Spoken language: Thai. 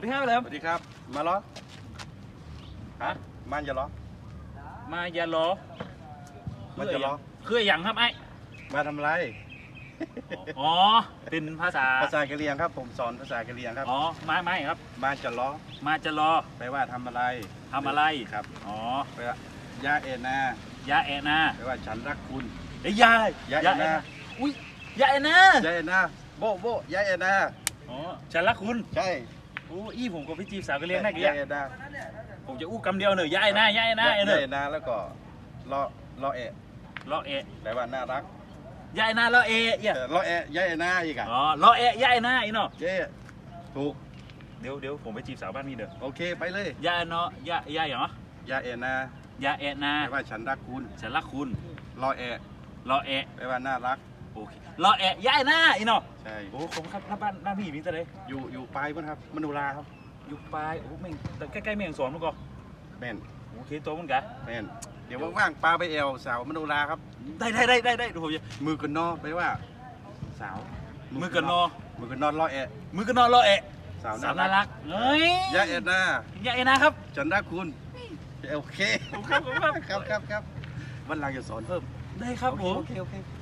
วัสดีครับแหลมสวัสดีครับ มาล้อฮะมันจะล้อมาอย่ารอมันจะล้อคืออย่างครับไอ้มาทำไรอ๋อเป็นภาษาภาษากะเหรี่ยงครับผมสอนภาษากะเหรี่ยงครับอ๋อไม่ไม่ครับ มาจะล้อมาจะรอแปลว่าทำอะไรทำอะไรครับอ๋อแปลว่ายาเอ็นนายาแอะนาแปลว่าฉันรักคุณเอ้ยยายยาเอ็นนาอุ้ยยาแอะนายาเอ็นนาโบโบยาเอ็นนาอ๋อฉันรักคุณใช่ โอ้อี้ผมก็ไปจีบสาวกันเลี้ยงได้กี่ยาอย่างเอ็นนาผมจะอู้คำเดียวเนอะยาแอะนายาแอะนายยาเนอะเอ็นนาแล้วก็ล้อล้อเอะรอเอะแปลว่าน่ารักยาแอะนารอเอะอย่าเออล้อเอะยาเอ็นนาอีกอะอ๋อรอเอะยาแอะนาอีเนาะเจ๊ถูกเดี๋ยวเดี๋ยวผมไปจีบสาวบ้านนี่เด้อโอเคไปเลยยาเนาะยายาอย่างเนาะยาเอ็นนายาแอะนาแปลว่าฉันรักคุณฉันรักคุณล้อเอะรอเอะแปลว่าน่ารัก โอเครอแอะยาแอะนาอีเนาะใช่โอ้ผมครับหน้าบ้านหน้าพี่มีแต่เลยอยู่อยู่ปลายมั้งครับมโนราครับอยู่ปลายโอ้แม่งแต่ใกล้ๆแม่งสอนมันก็แม่นโอเคตัวมันกะแม่นเดี๋ยวว่างๆปลาไปแอวสาวมโนราครับ ได้ได้ได้ได้ได้ดูผมจะมือกันนอแปลว่า สาว มือกันนอมือกันนอล้อแอะมือกันนอรอแอะสาวสาวน่าน่ารักรักเฮ้ยยาเอ็ดนายาแอะนาครับฉันรักคุณโอเคผมครับผมครับครับครับครับวันหลังจะสอนเพิ่มได้ครับผมโอเคโอเคโอเค